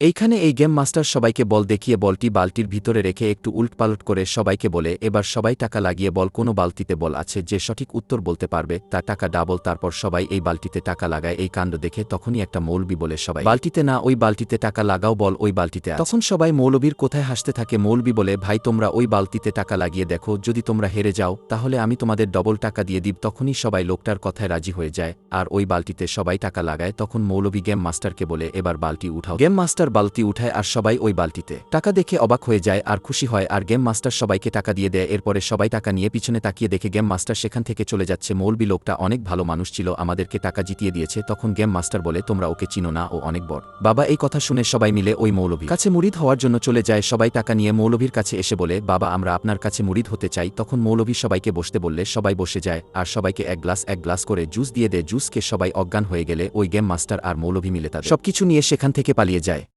এইখানে এই game master সবাইকে বল দেখিয়ে বলটি বালতির ভিতরে রেখে একটু উল্টপালট করে সবাইকে বলে, এবার সবাই টাকা লাগিয়ে বল, কোনো বালতিতে বল আছে যে সঠিক উত্তর বলতে পারবে তার টাকা ডাবল, তারপর সবাই এই বালতিতে টাকা লাগায়। এই কাণ্ড দেখে তখনই একটা মৌলবি বলে সবাই, বালতিতে না, ওই বালতিতে টাকা লাগাও, বল, ওই বালতিতে তখন সবাই মৌলবীর কোথায় হাসতে থাকে, মৌলবি বলে, ভাই, তোমরা ওই বালতিতে টাকা লাগিয়ে দেখো, যদি তোমরা হেরে যাও, তাহলে আমি তোমাদের ডবল টাকা দিয়ে দিব। তখনই সবাই লোকটার কথায় রাজি হয়ে যায়, আর ওই বালতিতে সবাই টাকা লাগায়। তখন মৌলবি গেম মাস্টারকে বলে, এবার বালতি উঠাও। গেম মাস্টার বালতি উঠায় আর সবাই ওই বালতিতে। টাকা দেখে অবাক হয়ে যায় আর খুশি হয় আর গেম মাস্টার সবাইকে টাকা দিয়ে দেয়। এরপরে সবাই টাকা নিয়ে পিছনে তাকিয়ে দেখে গেম মাস্টার সেখান থেকে চলে যাচ্ছে। মৌলবি লোকটা অনেক ভালো মানুষ ছিল, আমাদেরকে টাকা জিতিয়ে দিয়েছে। তখন গেম মাস্টার বলে, তোমরা ওকে চিনো না, ও অনেক বড়। বাবা এই কথা শুনে সবাই মিলে ওই মৌলভী কাছে মুরিদ হওয়ার জন্য চলে যায়। সবাই টাকা নিয়ে মৌলভীর কাছে এসে বলে, বাবা, আমরা আপনার কাছে মুরিদ হতে চাই। তখন মৌলভী সবাইকে বসতে বললে, সবাই বসে যায় আর সবাইকে এক গ্লাস এক গ্লাস করে জুস দিয়ে দেয়। জুসকে সবাই অজ্ঞান হয়ে গেলে ওই গেম মাস্টার আর মৌলভী মিলে তাদের। সবকিছু নিয়ে সেখান থেকে পালিয়ে যায়।